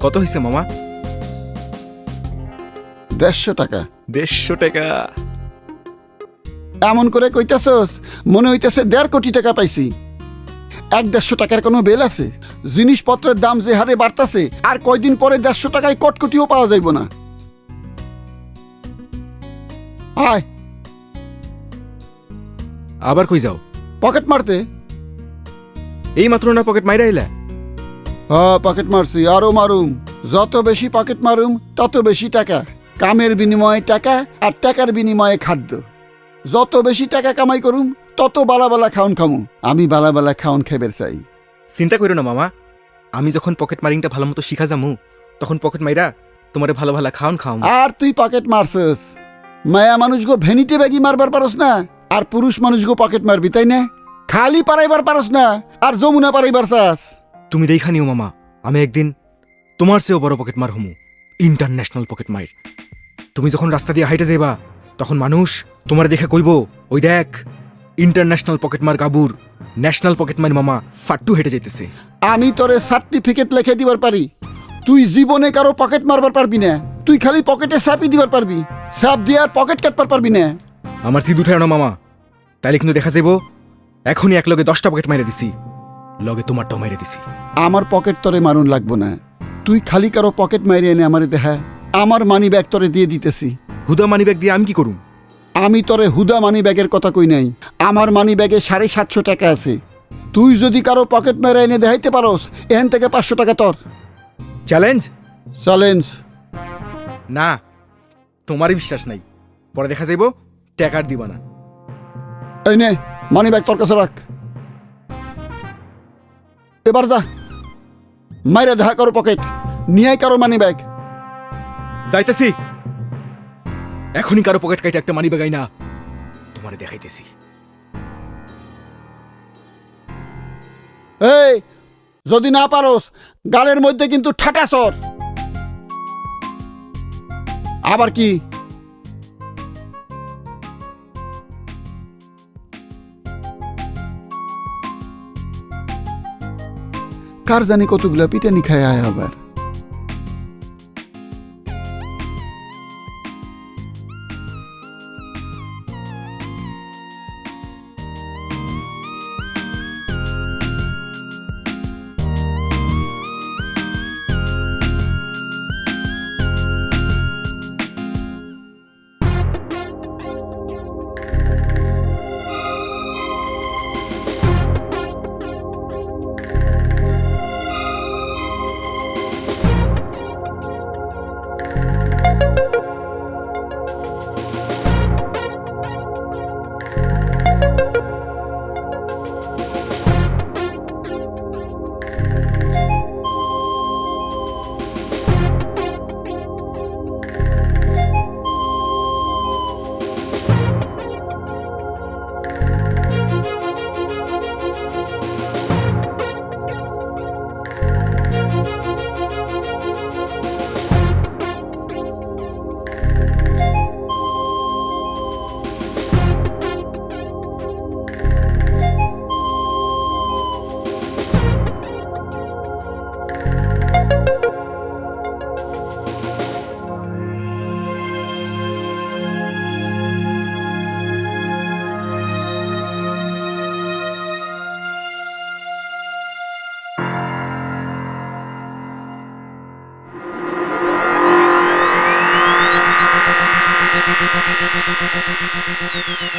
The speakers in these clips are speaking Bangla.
কত হয়েছে মামা? দেড়শো টাকা। দেড়শো টাকা। এমন করে কইতাছস মনে হইতেছে দেড় কোটি টাকা পাইছি। এক দেড়শো টাকার কোনো বেল আছে? জিনিসপত্রের দাম যে হারে বাড়তাছে আর কয়দিন পরে দেড়শো টাকায় কটকটিও পাওয়া যাইব না। আয়। আবার কই যাও? পকেট মারতে। এই মাত্র না পকেট মাইরা আইলা? হ্যাঁ পকেট মারছি আরও মারুম। যত বেশি পকেট মারুম তত বেশি টাকা। কামের বিনিময়ে টাকা আর টাকার বিনিময়ে খাদ্য। যত বেশি টাকা কামাই করুম তত বালা বালা খাওন খামু। আমি বালা বালা খাওন খেবের চাই। চিন্তা করো না মামা। আমি যখন পকেট মারিংটা ভালো মতো শিখা যামু তখন পকেট মাইরা তোমারে ভালো ভালো খাওন খাওয়াম আর তুই পকেট মারছস। মায়া মানুষগো ভেনিটে ব্যাগি মারবার পারস না আর পুরুষ মানুষগো পকেট মারবি তাই না? খালি পারাইবার পারস না আর যমুনা পারাইবার চাস। তুমি দেখা নিও মামা। আমি একদিন তোমার চেয়েও বড় পকেট মার হমু। ইন্টারন্যাশনাল পকেট মার তুমি যখন রাস্তা দিয়ে হাইটে যাইবা তখন মানুষ তোমার দেখে কইব ওই দেখ ইন্টারন্যাশনাল পকেট মার গাবুর ন্যাশনাল পকেট মার মামা ফাট্টু হেঁটে যাইতেছে। আমি তোরে সার্টিফিকেট লিখে দিবার পারি। তুই জীবনে কারও পকেট মারবার পারবি না। তুই খালি পকেটে সাপি দিবার পারবি। সাপ দিয়ে আর পকেট কাটবার পারবি না। আমার সিদ উঠে না মামা। তাইলে কিন্তু দেখা যাইব এখনই এক লগে দশটা পকেট মাইরে দিছি। লগে তোমারটাও মাইরে দিছি। আমার পকেট তরে মারুন লাগবো না। তুই খালি কারও পকেট মারি এনে আমারে দেখা আমার মানি ব্যাগ তরে দিয়ে দিতেছি। হুদা মানি ব্যাগ দিয়ে আমি কি করুম? আমি তরে হুদা মানি ব্যাগের কথা কই নাই। আমার মানি ব্যাগে সাড়ে সাতশো টাকা আছে। তুই যদি কারও পকেট মেরে এনে দেখাইতে পারোস এখান থেকে পাঁচশো টাকা তোর। চ্যালেঞ্জ চ্যালেঞ্জ না তোমারই বিশ্বাস নাই। পরে দেখা যাইব ট্যাকার দিবা না। এই নে মানি ব্যাগ তোর কাছে রাখ। এবার যা। মাইরে দেখা করো পকেট নিয়ে কারও মানি ব্যাগ। যাইতেছি। এখনই কারও পকেট কাইটে একটা মানি বেগাই না তোমারে দেখাইতেছি। এই যদি না পারোস গালের মধ্যে কিন্তু ঠাটা সর আবার কি? কার জানি কতগুলা পিটানি খায় আয় আবার? ブブブブブブブブ。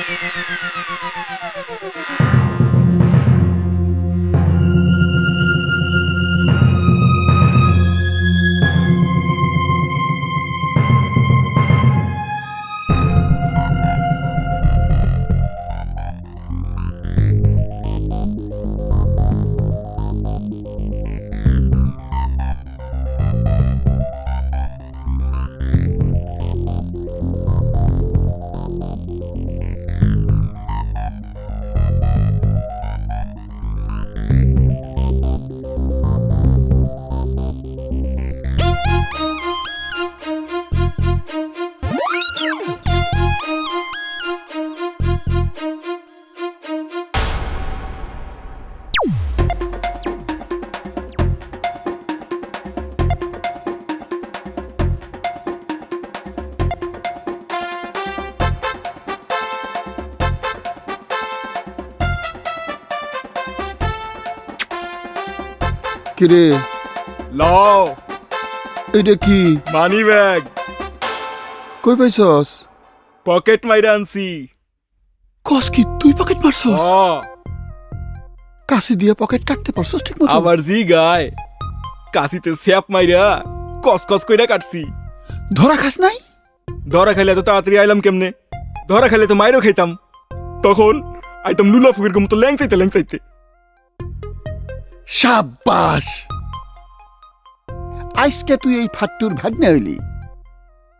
কিরে? লও। এটা কি? Money bag. কই পাইছস? পকেট মাইরা আনছি। কস কি তুই পকেট মারছস? কাশি দিয়ে পকেট কাটতে পারছস ঠিক মতো আবার জি গায়। কাশিতে স্যাপ মাইরা কস কস কইরা কাটছি। ধরা খাস নাই? ধরা খাইলে তো তাড়াতাড়ি আইলাম কেমনে? ধরা খাইলে তো মাইরও খাইতাম। তখন আইতাম লুলা ফুকের মতো ল্যাংচাইতে ল্যাংচাইতে। সাব্বাস। আজকে তুই এই ফাট্টুর ভাগ্নে হইলি।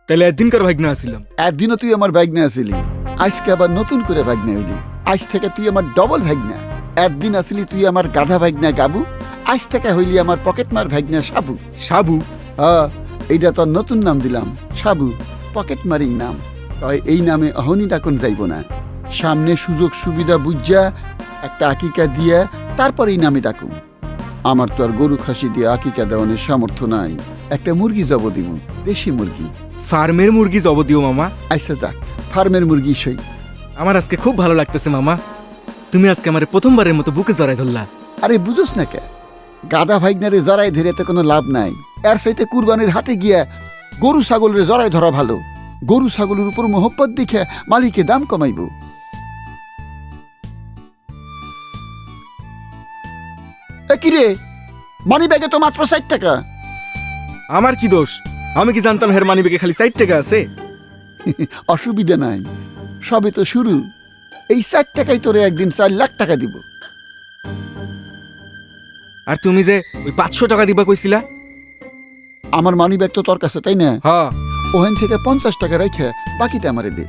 তাহলে একদিনকার ভাগ্না আসিলাম। একদিনও তুই আমার ভাগ্নে আসিলি। আজকে আবার নতুন করে ভাগ্নে হইলি। আজ থেকে তুই আমার ডবল ভাগ্না। একদিন আসিলি তুই আমার গাধা ভাগ্না গাবু। আজ থেকে হইলি আমার পকেটমার ভাগ্না সাবু। সাবু? হ্যাঁ এইটা তোর নতুন নাম দিলাম। সাবু পকেট মারিং নাম। তয় এই নামে অহনি ডাকন যাইব না। সামনে সুযোগ সুবিধা বুঝা একটা আকিকা দিয়া তারপর এই নামে ডাকুম। আমার তো আর গরু খাসি দিয়ে আকিকা দেওয়ানোর সামর্থ্য নাই। একটা মুরগি জব দিব দেশি মুরগি। ফার্মের মুরগি জব দিও মামা। আইসা যা ফার্মের মুরগি সই। আমার আজকে খুব ভালো লাগতেছে মামা। তুমি আজকে আমার প্রথমবারের মতো বুকে জড়াই ধরলা। আরে বুঝোস না কে? গাদা ভাইগনারে জড়াই ধরে তো কোনো লাভ নাই। এর সাথে কুরবানির হাটে গিয়া গরু ছাগলের জড়াই ধরা ভালো। গরু ছাগলের উপর মোহব্বত দেখে মালিকে দাম কমাইব। এ মানি ব্যাগে তো মাত্র ষাট টাকা। আমার কি দোষ? আমি কি জানতাম হের মানি খালি সাইড টাকা আছে? অসুবিধা নাই। সবে তো শুরু। এই ষাট তোরে একদিন চার লাখ টাকা দিব। আর তুমি যে ওই পাঁচশো টাকা দিবা কইছিলা? আমার মানি ব্যাগ তো তোর কাছে তাই না? হ। ওখান থেকে পঞ্চাশ টাকা রেখে বাকিটা আমারে দে।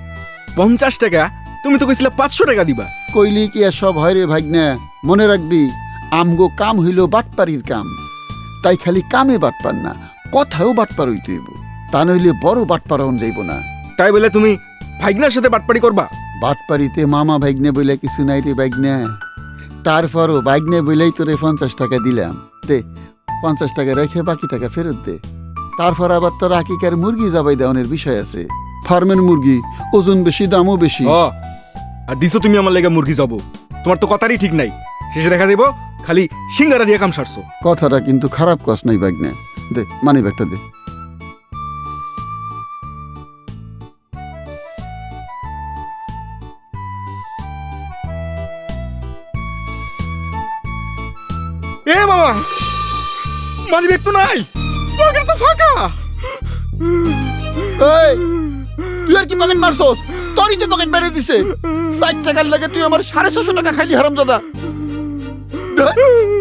পঞ্চাশ টাকা? তুমি তো কইছিলা পাঁচশো টাকা দিবা। কইলি কি আর সব হয় রে ভাগ্নে? মনে রাখবি। আমগো কাম হইল বাটপারির কাম। তাই খালি কামে বাটপার না কথাও বাটপার হইতে হইব। তা নইলে বড় বাটপার হন যাইব না। তাই বলে তুমি ভাইগনার সাথে বাটপাড়ি করবা? বাটপারিতে মামা ভাগ্নে বইলে কিছু নাই রে ভাগ্নে তারপরও ভাগ্নে বইলেই তোরে পঞ্চাশ টাকা দিলাম। দে পঞ্চাশ টাকা রেখে বাকি টাকা ফেরত দে। তারপর আবার তোর আকিকার মুরগি জবাই দেওয়ানের বিষয় আছে। ফার্মের মুরগি ওজন বেশি দামও বেশি। আর দিছো তুমি আমার লেগে মুরগি জব। তোমার তো কথারই ঠিক নাই। শেষে দেখা যাব খালি সিঙ্গারা দিয়ে কাম সারছো। কথাটা কিন্তু খারাপ কস নাই ভাগ্নে দে মানি ব্যাগটা দে। এ মামা মানি ব্যাগ তো নাই! পকেট তো ফাঁকা! এই তুই আর কি পকেট মারছস? তোরই তো পকেট মেরে দিছে। ষাট টাকার লাগে তুই আমার সাড়ে ছশো টাকা খাইলি হারাম done.